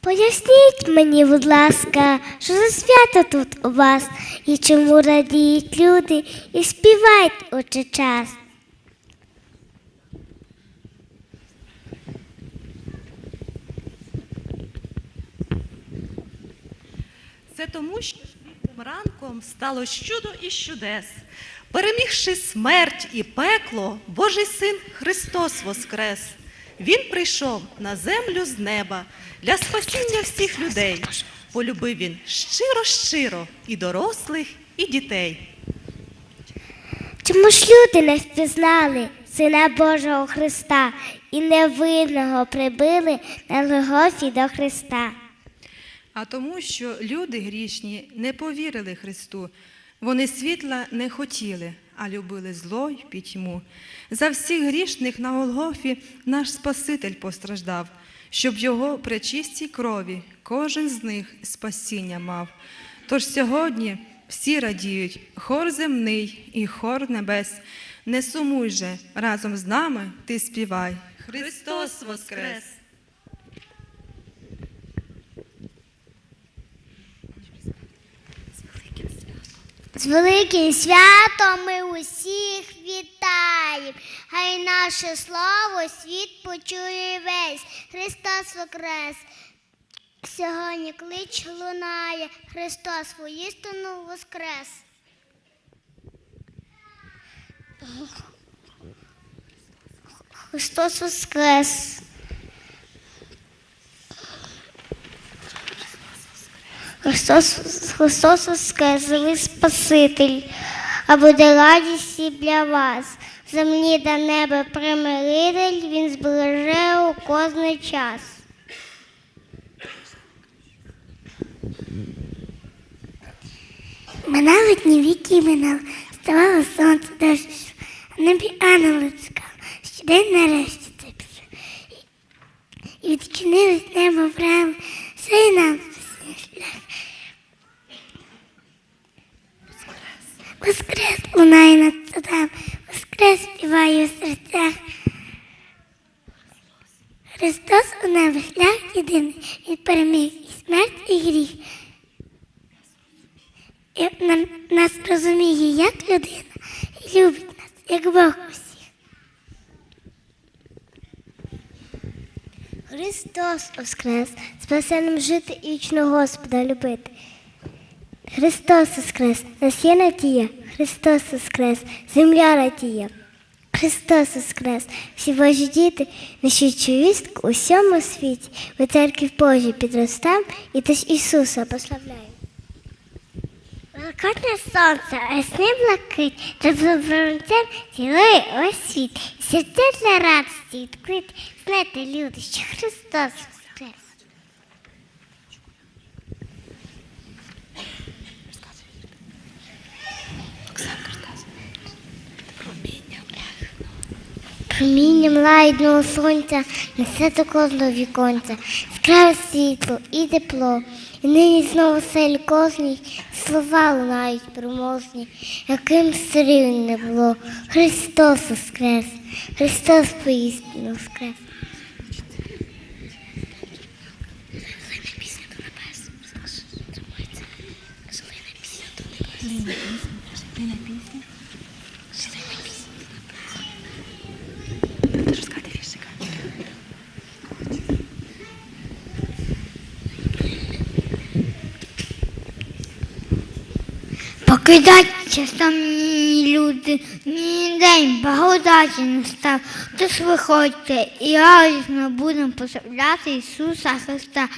Поясніть мені, будь ласка, що за свято тут у вас і чому радіють люди і співають у час. Це тому, що ранком стало чудо і чудес. Перемігши смерть і пекло, Божий син Христос воскрес. Він прийшов на землю з неба для спасіння всіх людей. Полюбив він щиро-щиро і дорослих, і дітей. Чому ж люди не впізнали Сина Божого Христа і невинного прибили на Голгофі до Христа? А тому, що люди грішні не повірили Христу. Вони світла не хотіли, а любили зло й пітьму. За всіх грішних на Голгофі наш Спаситель постраждав, щоб його пречистій крові кожен з них спасіння мав. Тож сьогодні всі радіють, хор земний і хор небес. Не сумуй же, разом з нами ти співай. Христос воскрес! З великим святом ми усіх вітаємо. Хай наше слово світ почує весь. Христос воскрес. Сьогодні клич лунає, Христос воістину воскрес. Христос воскрес. Христос, Христос воскрес, ви Спаситель, а буде радість і для вас. Землі до неба примиритель, він збереже у кожний час. Минали дні віки минали, ставало сонце дощ, а небі ангели чекали, що день нарешті це. І відчинилось небо брами, все і нам спасіння шлях. Воскрес лунає над садами, воскрес співає у серцях. Христос у небі шлях єдиний, Він переміг і смерть, і гріх. І нам, нас розуміє як людина і любить нас, як Бог усіх. Христос воскрес, спасе нам жити і вічно Господа любити. Христос воскрес, нас є надія, Христос воскрес, земля радіє. Христос воскрес, всі Божі діти, несуть вістку у всьому світі. У церкві Божій підростам і теж Ісуса прославляємо. Великодне сонце, а сни блакить, теплопровинцем цілує весь світ. Серця для радості відкрити. Знаєте, люди, що Христос воскрес. Промінням лайдного сонця несе до кожного віконця, яскраве світло і тепло. І нині знову селі кожній слова лунають переможні, яким сирів не було. Христос воскрес, Христос поістину воскрес. Покидайте самі люди, ні день благодаті не став. Тож виходьте і радісно будемо прославляти Ісуса Христа.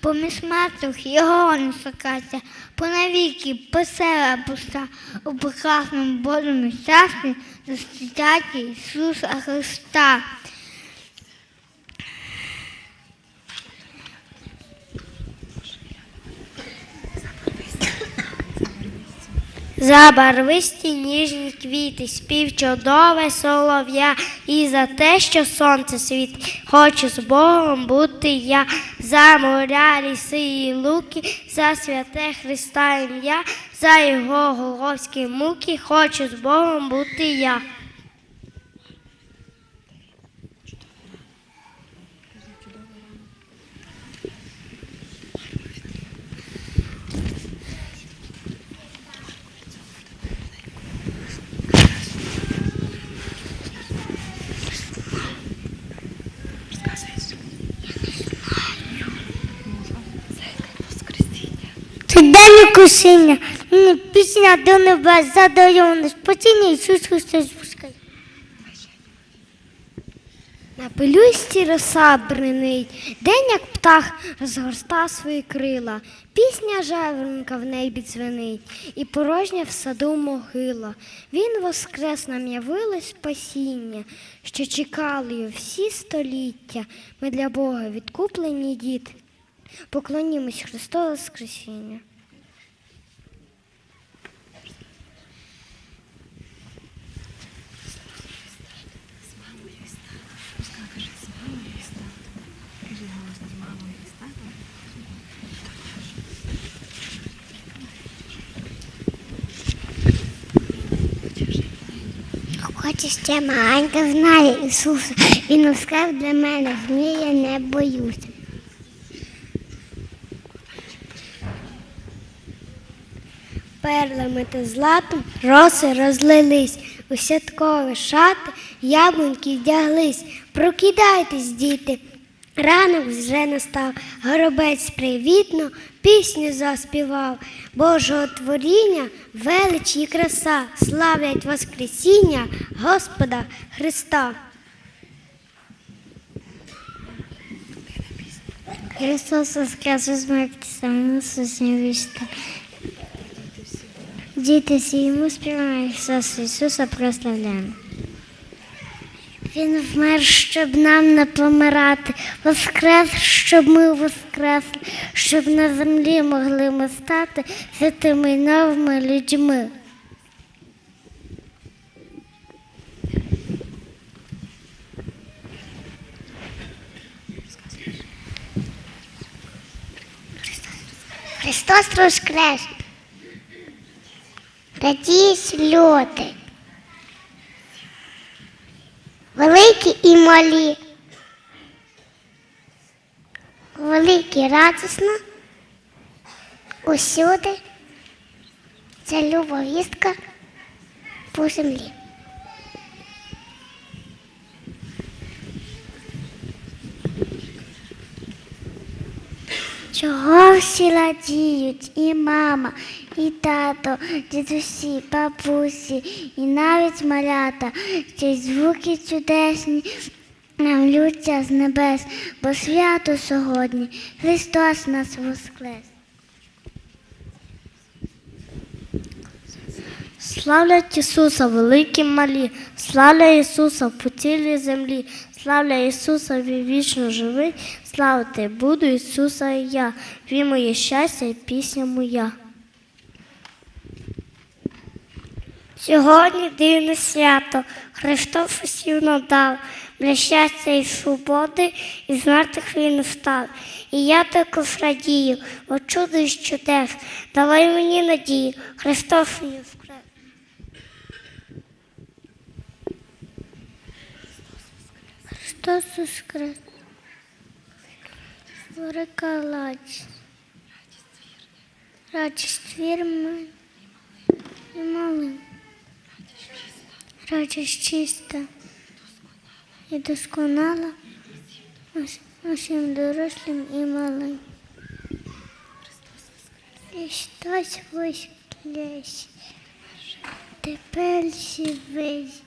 Поміж мертвих Його не сокаться, понавіки посела пуста, у прекрасному Божому щасті зустрічайте Ісуса Христа. Забарвисті ніжні квіти, спів чудове солов'я, і за те, що сонце світить, хочу з Богом бути я, за моря, ліси і луки, за святе Христа ім'я, за його головські муки, хочу з Богом бути я. Це день пісня до небес, задарюване, спасіння Ісус Христос пускай. На пелюсті роса бринить, день, як птах, розгорста свої крила, пісня жаворонка в небі дзвенить, і порожня в саду могила. Він воскрес нам явилось спасіння, що чекали його всі століття. Ми для Бога відкуплені діти. Поклонімось Христове Воскресіння. Хочу ще маленька знає Ісуса. Він воскрес для мене, змія не боюся. Перлами та златом роси розлились, у святкові шати яблуньки вдяглись. Прокидайтесь, діти, ранок вже настав, горобець привітно пісню заспівав. Божого творіння, велич і краса, славлять Воскресіння Господа Христа. Христос воскрес у смерті, сам Ісус. Діти всі йому співаємо Ісуса Ісуса прославляємо. Він вмер, щоб нам не помирати, воскрес, щоб ми воскресли, щоб на землі могли ми стати святими новими людьми. Христос воскрес! Радість люди. Великі і малі. Великі радісно. Усюди. Це любовістка по землі. Чого всі радіють і мама, і тато, дідусі, бабусі, і навіть малята, ці звуки чудесні нам лються з небес, бо свято сьогодні Христос нас воскрес. Славлять Ісуса, великі малі, славля Ісуса по цілій землі, славля Ісуса, він вічно живий, славити буду Ісуса і я, він моє щастя і пісня моя. Сьогодні дивне свято, Христос усім надав, для щастя і свободи, і з мертвих він встав. І я також радію, чудо і чудес, давай мені надію, Христос воскрес. Христос воскрес. Велика радість. Радість вірми і малим. Радість чиста і досконала усім дорослим і малим. Христос воскрес. Тепер весь.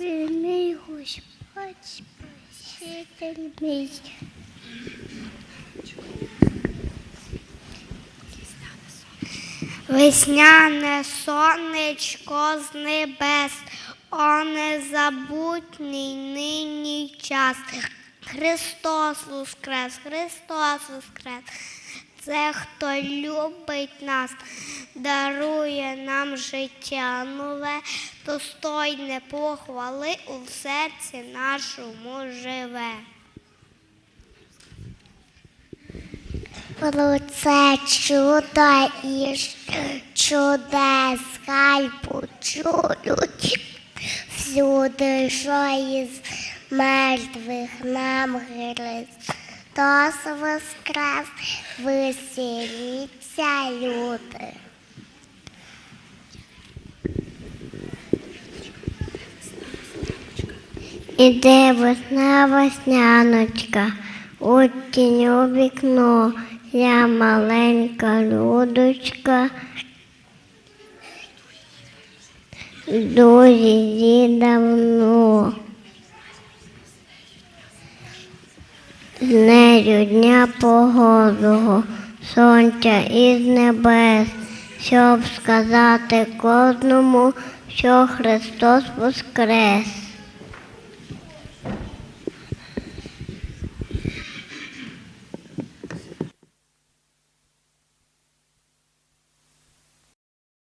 Вільний Господь, Спаситель мій. Весняне сонечко з небес, о незабутній нині час. Христос воскрес, Христос воскрес. Це хто любить нас, дарує нам життя нове, достойне похвали у серці нашому живе. Це чудо і чудес хай почують всюди, що із мертвих нам Христос воскрес, веселіться люди. Іде весна весняночка, у тінь у вікно, я маленька людочка. Дуже давно. З нею дня погодного, сонця із небес, щоб сказати кожному, що Христос воскрес.